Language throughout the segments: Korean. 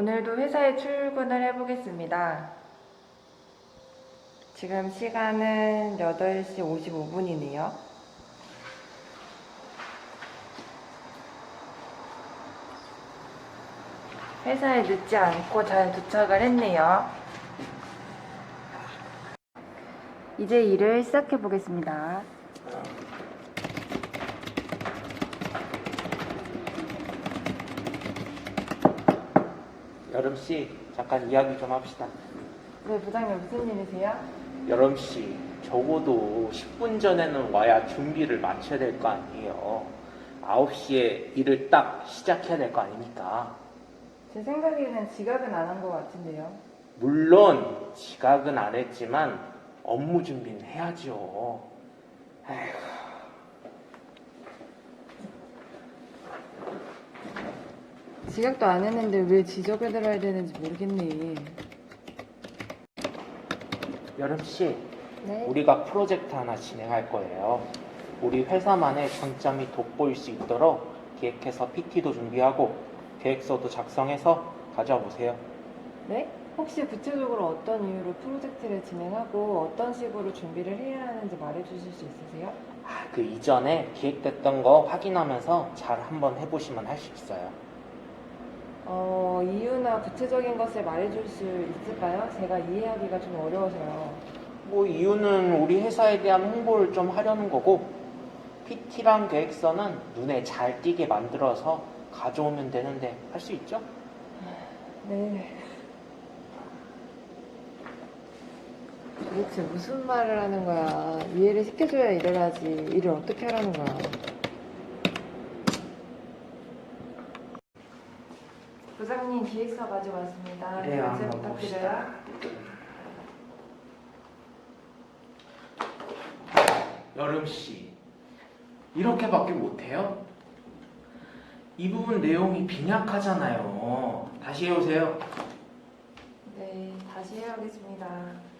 오늘도 회사에 출근을 해보겠습니다. 지금 시간은 8시 55분이네요. 회사에 늦지 않고 잘 도착을 했네요. 이제 일을 시작해 보겠습니다. 여름 씨, 잠깐 이야기 좀 합시다. 네, 부장님 무슨 일이세요? 여름 씨, 적어도 10분 전에는 와야 준비를 마쳐야 될 거 아니에요. 9시에 일을 딱 시작해야 될 거 아닙니까? 제 생각에는 지각은 안 한 것 같은데요. 물론 지각은 안 했지만 업무 준비는 해야죠. 아휴, 지각도 안 했는데 왜 지적을 들어야 되는지 모르겠네. 여름 씨, 네. 우리가 프로젝트 하나 진행할 거예요. 우리 회사만의 장점이 돋보일 수 있도록 기획해서 PT도 준비하고 계획서도 작성해서 가져와 보세요. 네? 혹시 구체적으로 어떤 이유로 프로젝트를 진행하고 어떤 식으로 준비를 해야 하는지 말해주실 수 있으세요? 아, 그 이전에 기획됐던 거 확인하면서 잘 한번 해보시면 할 수 있어요. 어, 이유나 구체적인 것을 말해줄 수 있을까요? 제가 이해하기가 좀 어려워서요. 뭐 이유는 우리 회사에 대한 홍보를 좀 하려는 거고 PT랑 계획서는 눈에 잘 띄게 만들어서 가져오면 되는데 할 수 있죠? 네. 도대체 무슨 말을 하는 거야? 이해를 시켜줘야 일을 하지. 일을 어떻게 하라는 거야? 부장님 기획서 가져왔습니다. 네, 결제 한번 부탁드려요. 여름 씨, 이렇게밖에 못해요? 이 부분 내용이 빈약하잖아요. 다시 해오세요. 네, 다시 해야겠습니다.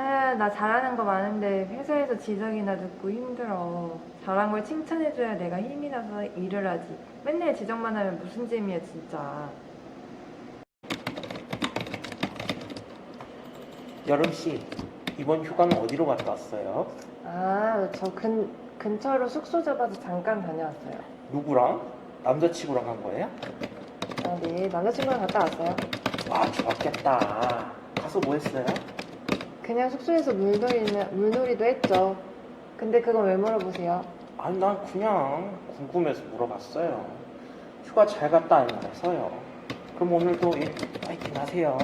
아, 나 잘하는 거 많은데 회사에서 지적이나 듣고 힘들어. 잘한 걸 칭찬해줘야 내가 힘이 나서 일을 하지. 맨날 지적만 하면 무슨 재미야, 진짜. 여름 씨, 이번 휴가는 어디로 갔다 왔어요? 아, 저 근, 근처로 숙소 잡아서 잠깐 다녀왔어요. 누구랑? 남자친구랑 간 거예요? 아, 네, 남자친구랑 갔다 왔어요. 와, 좋았겠다. 가서 뭐 했어요? 그냥 숙소에서 물놀이나, 물놀이도 했죠. 근데 그건 왜 물어보세요? 아니, 난 그냥 궁금해서 물어봤어요. 휴가 잘 갔다 왔나 해서요. 그럼 오늘도 예, 파이팅 하세요.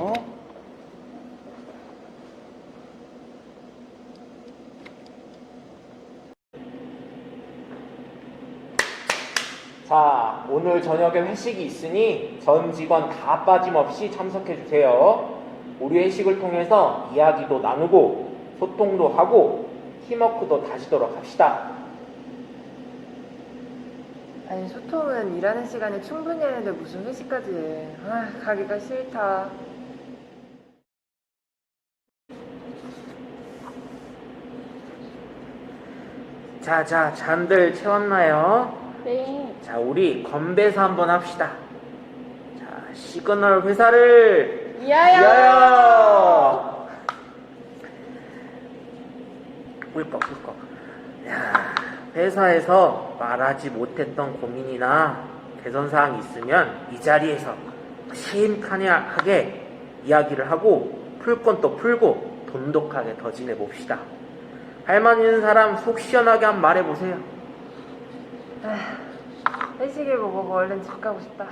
자, 오늘 저녁에 회식이 있으니 전 직원 다 빠짐없이 참석해 주세요. 우리 회식을 통해서 이야기도 나누고 소통도 하고 팀워크도 다지도록 합시다. 아니, 소통은 일하는 시간에 충분히 하는데 무슨 회식까지 해. 아, 가기가 싫다. 자, 자, 잔들 채웠나요? 네. 자, 우리 건배사 한번 합시다. 자, 시그널 회사를 이하여! 위하여! 꿀꺽, 꿀꺽. 야, 회사에서 말하지 못했던 고민이나 개선 사항이 있으면 이 자리에서 심칸하게 이야기를 하고 풀 건 또 풀고 돈독하게 더 지내봅시다. 할말 있는 사람 속 시원하게 한번 말해보세요. 회식을 보고 얼른 집 가고 싶다.